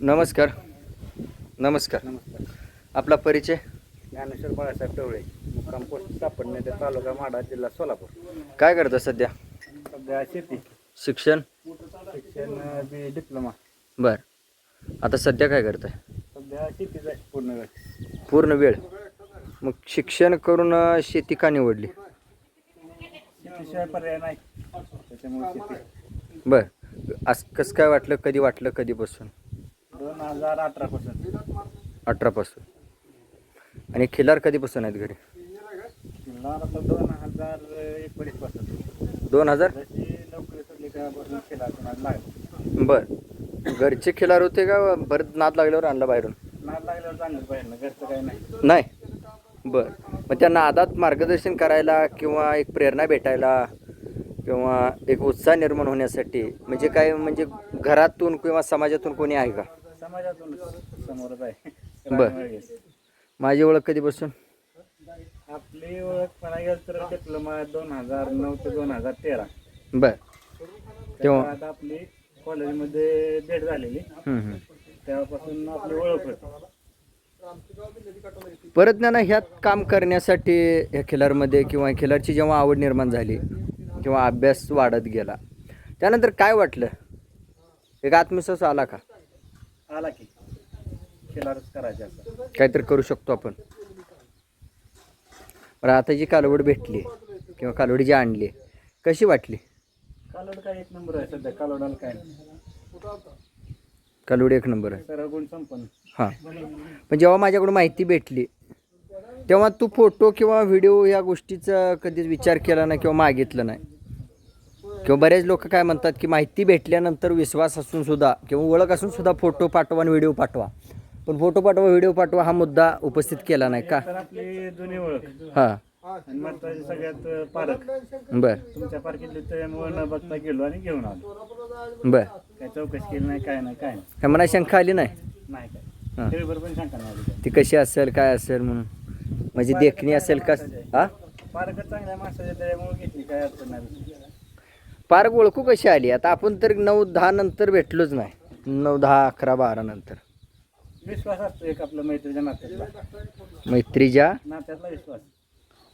नमस्कार. नमस्कार. नमस्कार. आपला परिचय? ज्ञानेश्वर बाळासाहेब टवळे मुक्काम पोस्ट सापडणे तालुका माडा जिल्हा सोलापूर. काय करता सध्या? सध्या शेती. शिक्षण? शिक्षण बी डिप्लोमा. बर. आता सध्या काय करताय? सध्या शेतीच आहे पूर्ण वेळ. पूर्ण वेळ. मग शिक्षण करून अं, शेती का निवडली? शेतीशिवाय पर्याय नाही. त्याच्यामुळे शेती. बर. आज कसं काय वाटलं कधी वाटलं कधीपासून? दोन हजार अठरा पासून अठरापासून. आणि खिलार कधीपासून आहेत घरी? आता दोन हजार एकोणीसपासून दोन हजार? जशी नोकरी केला लागला बर. घरचे खिलार होते का परत नाद लागल्यावर आणला बाहेरून? नाद लागल्यावर चांगलं पाहिजे ना घरचं काही नाही. नाही? बर. मग त्या नादात मार्गदर्शन करायला किंवा एक प्रेरणा भेटायला किंवा एक उत्साह निर्माण होण्यासाठी म्हणजे काय म्हणजे घरातून किंवा समाजातून कोणी आहे का? समाजातून समोरच आहे. बर. माझी ओळख कधीपासून? आपली ओळख म्हणायला तर डिप्लोमा दोन हजार नऊ ते दोन हजार तेरा. बर. तेव्हा- आता आपली कॉलेजमध्ये भेट झालेली. तेव्हापासून आपली ओळख होती. परत ना ह्यात काम करण्यासाठी ह्या खिलारमध्ये किंवा खिलारची जेव्हा आवड निर्माण झाली किंवा अभ्यास वाढत गेला. त्यानंतर काय वाटलं? एक आत्मविश्वास आला का? आला की. करायचे असं काहीतरी करू शकतो आपण. बरं आता जी कालवड भेटली किंवा कालवडी जी आणली कशी वाटली? कालोड काय एक नंबर आहे सध्या. कालोडाला काय नाही. कालवडी एक नंबर आहे. सर्व गुण संपन्न. हां. पण जेव्हा माझ्याकडून माहिती भेटली तेव्हा तू फोटो किंवा व्हिडिओ या गोष्टीचा कधीच विचार केला नाही किंवा मागितलं नाही. किंवा बरेच लोक काय म्हणतात की माहिती भेटल्यानंतर विश्वास असून सुद्धा किंवा ओळख असून सुद्धा फोटो पाठवा आणि व्हिडिओ पाठवा. पण फोटो पाठवा व्हिडिओ पाठवा हा मुद्दा उपस्थित केला नाही का? आपली जुनी ओळख. हां. आणि महत्वाची सगळ्यात पारख बर. तुमच्या पार्कीतली त्यामुळे न बघता गेलो आणि घेऊन आलो. बर. काय चौकशी केली नाही काय नाही काय नाही. काय मला शंका आली नाही? नाही हां. काय तरी पण शंका नाही आली. काय. ती कशी असेल काय असेल म्हणून? म्हणजे देखणी असेल का? हा चांगल्या माणसाच्या त्यामुळे घेतली काय अडचण नाही पार्क ओळखू कशी आली? आता आपण तर नऊ दहा नंतर भेटलोच नाही. नऊ दहा अकरा बारा नंतर. विश्वास असतो एक आपल्या मैत्रीच्या नात्यातला. मैत्रीच्या नात्यातला विश्वास.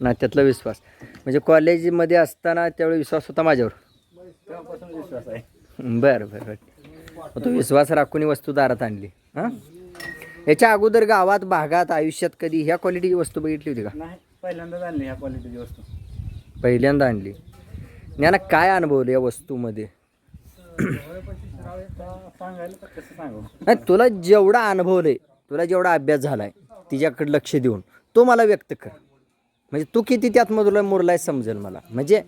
नात्यातला विश्वास. म्हणजे कॉलेजमध्ये असताना त्यावेळी विश्वास होता माझ्यावर? तेव्हापासून विश्वास आहे. बरं बरं बरं. मग तो विश्वास राखून ही वस्तू दारात आणली हां? याच्या अगोदर गावात भागात आयुष्यात कधी ह्या क्वालिटीची वस्तू बघितली होती का? नाही पहिल्यांदाच आणली ह्या क्वालिटीची वस्तू. पहिल्यांदा आणली. ज्ञाना काय अनुभवलं या वस्तूमध्ये? नाही तुला जेवढा अनुभवलंय तुला जेवढा अभ्यास झालाय तिच्याकडे लक्ष देऊन तो मला व्यक्त कर. म्हणजे तू किती त्यात मधुला मुरलाय समजेल मला. म्हणजे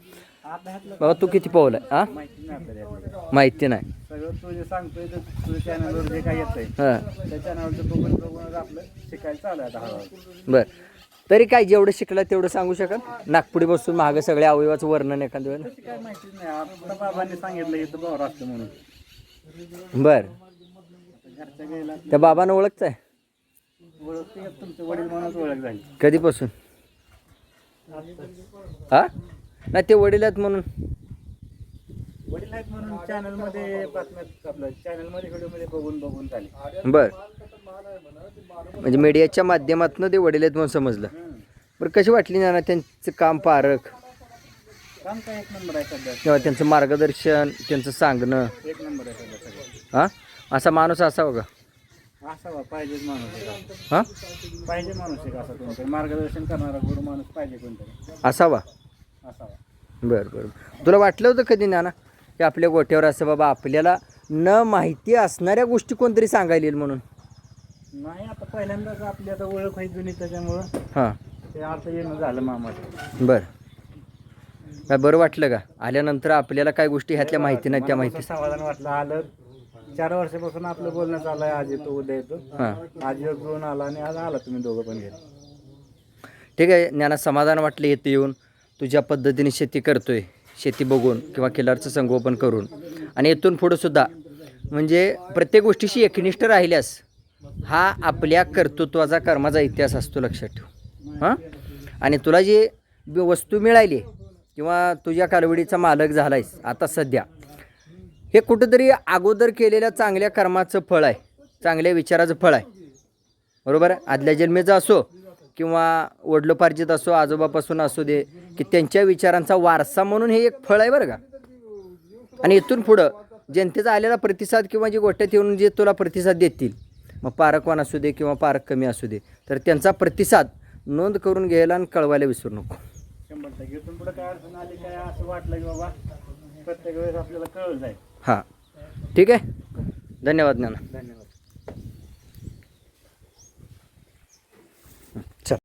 बाबा तू किती पावलाय हा माहिती नाही. हां. आहे बर. तरी काय जेवढं शिकलं तेवढं सांगू शकाल नागपुडी बसून मागं सगळ्या अवयवाचं वर्णन एखाद्या वेळेला. तशी काय माहितीच नाही. आपल्या बाबांनी सांगितलं इथं भावर असतं म्हणून. बर. घरच्या गेला त्या बाबांना ओळखताय? ओळख तुमचं वडील म्हणूनच ओळख झाली. कधीपासून? हा नाही ते वडील आहेत म्हणून. वडील आहेत म्हणून चॅनलमध्ये बातम्यात आपलं चॅनलमध्ये व्हिडिओमध्ये बघून बघून झाली. बर. म्हणजे मीडियाच्या माध्यमातून ते वडील आहेत म्हणून समजलं. बरं कशी वाटली ना त्यांचं काम पारख? काम काय एक नंबर आहे सध्या. किंवा त्यांचं मार्गदर्शन त्यांचं सांगणं? एक नंबर आहे सध्या सगळं. हां? असा माणूस असावा का? असावा पाहिजेच माणूस एक असा. हां? पाहिजे माणूस एक असा कोणतरी. मार्गदर्शन करणारा गुरु माणूस पाहिजे कोणतरी. असावा? असावा. बरं बरं. तुला वाटलं होतं कधी नाना की आपल्या गोट्यावर असं बाबा आपल्याला न माहिती असणाऱ्या गोष्टी कोणतरी सांगायला येईल म्हणून? नाही आता पहिल्यांदाच आपली आता ओळख आहे जुनी त्याच्यामुळं हां. ते आता येणं झालं मामाचं. बरं. काय बरं वाटलं का? आल्यानंतर आपल्याला काय गोष्टी ह्यातल्या माहिती नाही त्या माहिती समाधान वाटलं. आलं. चार वर्षापासून आपलं बोलणं चालू आहे आज येतो उद्या येतो. हां. आज योग घेऊन आला आणि आज आला तुम्ही दोघं पण घरी. ठीक आहे ज्ञानात समाधान वाटलं येते येऊन. तुझ्या पद्धतीने शेती करतोय. शेती बघून किंवा किल्लारचं संगोपन करून. आणि इथून पुढं सुद्धा. म्हणजे प्रत्येक गोष्टीशी एकनिष्ठ राहिल्यास हा आपल्या कर्तृत्वाचा कर्माचा इतिहास असतो लक्षात ठेव. हां? आणि तुला जी वस्तू मिळाली किंवा तुझ्या कालवडीचा मालक झालायस आता सध्या हे कुठंतरी अगोदर केलेल्या चांगल्या कर्माचं फळ आहे चांगल्या विचाराचं फळ आहे. बरोबर? आहे आदल्या जन्मेचं असो किंवा वडलोपार्जित असो आजोबापासून असू दे की त्यांच्या विचारांचा वारसा म्हणून हे एक फळ आहे बरं का. आणि इथून पुढं जनतेचा आलेला प्रतिसाद किंवा जी गोष्ट येऊन जे तुला प्रतिसाद देतील मग पारकवान असू दे किंवा पारक कमी असू दे तर त्यांचा प्रतिसाद नोंद करून घ्यायला आणि कळवायला विसरू नको. शंभर टक्के. इथून पुढे काय अडचण आली काय असं वाटलं की बाबा प्रत्येक वेळेस आपल्याला कळलं जाईल. हां. ठीक आहे? धन्यवाद नाना. धन्यवाद.